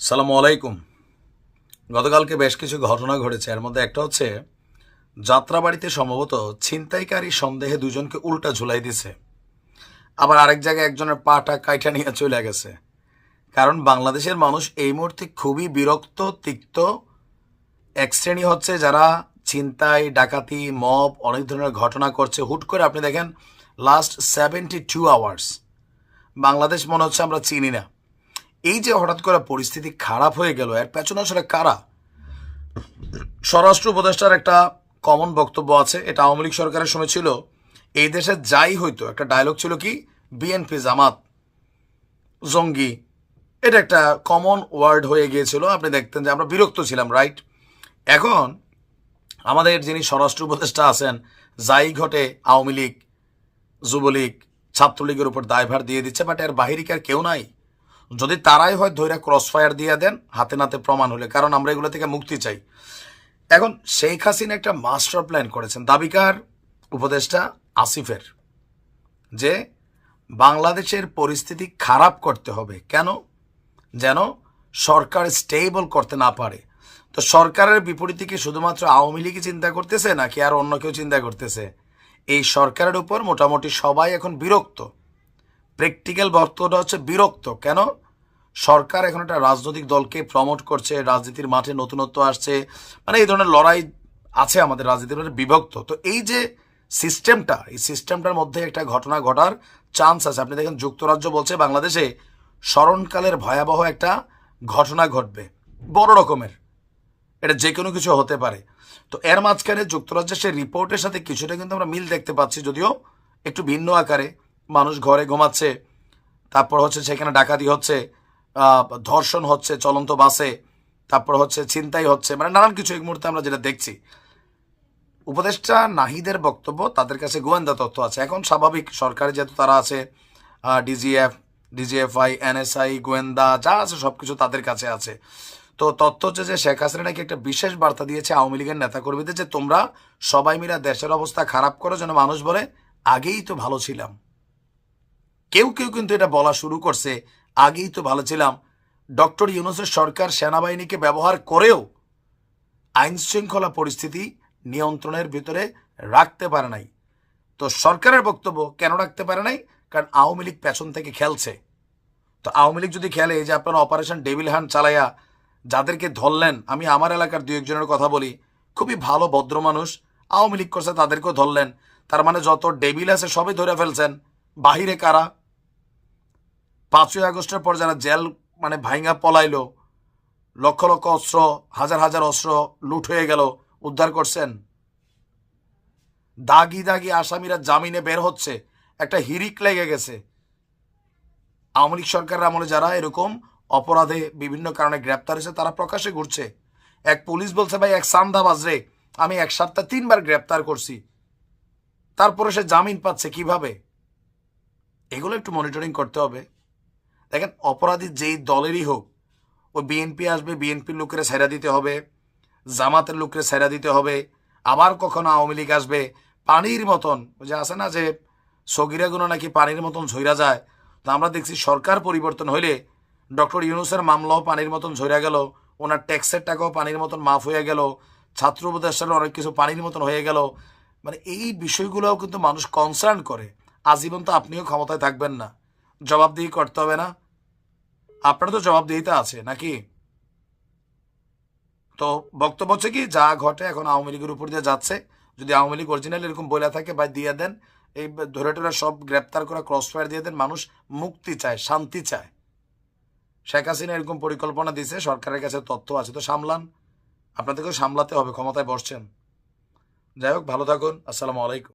সালামু আলাইকুম। গতকালকে বেশ কিছু ঘটনা ঘটেছে। এর মধ্যে একটা হচ্ছে, যাত্রাবাড়িতে সম্ভবত ছিনতাইকারী সন্দেহে দুজনকে উল্টা ঝুলাই দিছে। আবার আরেক জায়গায় একজনের পাটা কাইটা নিয়ে চলে গেছে। কারণ বাংলাদেশের মানুষ এই মুহূর্তে খুবই বিরক্ত, তিক্ত। এক শ্রেণি হচ্ছে যারা ছিনতাই, ডাকাতি, মব, অনেক ধরনের ঘটনা করছে। হুট করে আপনি দেখেন last seventy two hours Bangladesh মনে হচ্ছে আমরা চিনি না। এই যে হঠাৎ করে পরিস্থিতি খারাপ হয়ে গেল, এর পেছনে আসলে কারা? স্বরাষ্ট্র উপদেষ্টার একটা কমন বক্তব্য আছে, এটা আওয়ামী লীগ সরকারের সময় ছিল। এই দেশে যাই হইতো, একটা ডায়লগ ছিল কি? বিএনপি জামাত, জঙ্গি, এটা একটা কমন ওয়ার্ড হয়ে গিয়েছিল। আপনি দেখতেন যে আমরা বিরক্ত ছিলাম রাইট এখন আমাদের যিনি স্বরাষ্ট্র উপদেষ্টা আছেন, যাই ঘটে আওয়ামী লীগ, যুবলীগ, ছাত্রলীগের উপর দায়ভার দিয়ে দিচ্ছে বাট এর বাহিরে কি আর কেউ নাই? যদি তারাই হয় ধৈর্য ক্রস ফায়ার দিয়ে দেন, হাতে নাতে প্রমাণ হলে, কারণ আমরা এগুলো থেকে মুক্তি চাই। এখন শেখ হাসিনা একটা মাস্টার প্ল্যান করেছেন। দাবিকার উপদেষ্টা আসিফের, যে বাংলাদেশের পরিস্থিতি খারাপ করতে হবে। কেন? যেন সরকার স্টেবল করতে না পারে। তো সরকারের বিপরীতে কি শুধুমাত্র আওয়ামী লীগই চিন্তা করতেছে, নাকি আর অন্য কেউ চিন্তা করতেছে? এই সরকারের উপর মোটামুটি সবাই এখন বিরক্ত। প্র্যাকটিক্যাল বক্তব্যটা হচ্ছে বিরক্ত। কেন? সরকার এখন একটা রাজনৈতিক দলকে প্রমোট করছে, রাজনীতির মাঠে নতুনত্ব আসছে মানে এই ধরনের লড়াই আছে আমাদের রাজনীতির মধ্যে বিভক্ত। তো এই যে সিস্টেমটা এই সিস্টেমটার মধ্যে একটা ঘটনা ঘটার চান্স আছে। আপনি দেখেন যুক্তরাজ্য বলছে বাংলাদেশে স্মরণকালের ভয়াবহ একটা ঘটনা ঘটবে, বড় রকমের। এটা যে কোনো কিছু হতে পারে। তো এর মাঝখানে যুক্তরাজ্যের সেই রিপোর্টের সাথে কিছুটা কিন্তু আমরা মিল দেখতে পাচ্ছি, যদিও একটু ভিন্ন আকারে। মানুষ ঘরে ঘুমাচ্ছে, তারপর হচ্ছে সেখানে ডাকাতি হচ্ছে ধর্ষণ হচ্ছে, চলন্ত বাসে, তারপর হচ্ছে ছিনতাই হচ্ছে মানে নানান কিছু এই মুহূর্তে আমরা যেটা দেখছি। উপদেষ্টা নাহিদের বক্তব্য, তাদের কাছে গোয়েন্দা তথ্য আছে। এখন স্বাভাবিক, সরকারি যেহেতু তারা আছে ডিজিএফ, ডিজিএফআই, এনএসআই, গোয়েন্দা, যা আছে সব কিছু তাদের কাছে আছে। তো তথ্য হচ্ছে যে শেখ হাসিনা নাকি একটা বিশেষ বার্তা দিয়েছে আওয়ামী লীগের নেতাকর্মীদের যে তোমরা সবাই মিলে দেশের অবস্থা খারাপ করো, যেন মানুষ বলে, আগেই তো ভালো ছিলাম। কেউ কেউ কিন্তু এটা বলা শুরু করছে আগেই তো ভালো ছিলাম। ডক্টর ইউনুসের সরকার সেনাবাহিনীকে ব্যবহার করেও আইন শৃঙ্খলা পরিস্থিতি নিয়ন্ত্রণের ভিতরে রাখতে পারে নাই। তো সরকারের বক্তব্য কেন রাখতে পারে নাই? কারণ আওয়ামী লীগ পেছন থেকে খেলছে। তো আওয়ামী লীগ যদি খেলে যে আপনারা অপারেশন ডেভিল হ্যান্ড চালাইয়া যাদেরকে ধরলেন, আমি আমার এলাকার দু একজনের কথা বলি, খুবই ভালো, ভদ্র মানুষ, আওয়ামী লীগ করছে, তাদেরকেও ধরলেন। তার মানে যত ডেবিল আছে, সবই ধরে ফেলছেন। বাহিরে কারা? পাঁচই আগস্টের পর যারা জেল মানে ভাইঙ্গা পলাইলো, লক্ষ লক্ষ অস্ত্র, হাজার হাজার অস্ত্র লুট হয়ে গেল, উদ্ধার করছেন। দাগি দাগি আসামিরা জামিনে বের হচ্ছে, একটা হিরিক লেগে গেছে। আওয়ামী লীগ সরকারের আমলে যারা এরকম অপরাধে বিভিন্ন কারণে গ্রেপ্তার হয়েছে, তারা প্রকাশে ঘুরছে। এক পুলিশ বলছে, ভাই, এক সান্দাবাজ রে, আমি এক সপ্তাহ তিনবার গ্রেপ্তার করছি। তারপরে সে জামিন পাচ্ছে কীভাবে? এগুলো একটু মনিটরিং করতে হবে। দেখেন, অপরাধী যেই দলেরই হোক, ওই বিএনপি আসবে, বিএনপির লোকেরা সেরা দিতে হবে, জামাতের লোকেরা সেরা দিতে হবে, আবার কখনো আওয়ামী লীগ আসবে, পানির মতন যে আছে না যে সগিরাগুলো নাকি পানির মতন ঝইরা যায়, তো আমরা দেখছি সরকার পরিবর্তন হইলে ডক্টর ইউনুসের মামলাও পানির মতন ঝইরা গেল, ওনার ট্যাক্সের টাকাও পানির মতন মাফ হয়ে গেল, ছাত্র উপদেষ্টার অনেক কিছু পানির মতন হয়ে গেল মানে এই বিষয়গুলোও কিন্তু মানুষ কনসার্ন করে, আজীবন তো আপনিও ক্ষমতায় থাকবেন না। জবাবদিহি করতে হবে না? আপনার তো জবাবদিহিতা আছে, নাকি? তো বক্তব্য হচ্ছে কি, যা ঘটে এখন আওয়ামী লীগের উপর দিয়ে যাচ্ছে। যদি আওয়ামী লীগ অরিজিনাল এরকম বলে থাকে বা দিয়ে দেন, এই ধরে টরে সব গ্রেপ্তার করা ক্রস ফায়ার দিয়ে দেন, মানুষ মুক্তি চায়, শান্তি চায়। শেখ হাসিনা এরকম পরিকল্পনা দিছে, সরকারের কাছে তথ্য আছে তো সামলান। আপনাদেরকেও সামলাতে হবে, ক্ষমতায় বসছেন। যাই হোক, ভালো থাকুন, আসসালামু আলাইকুম।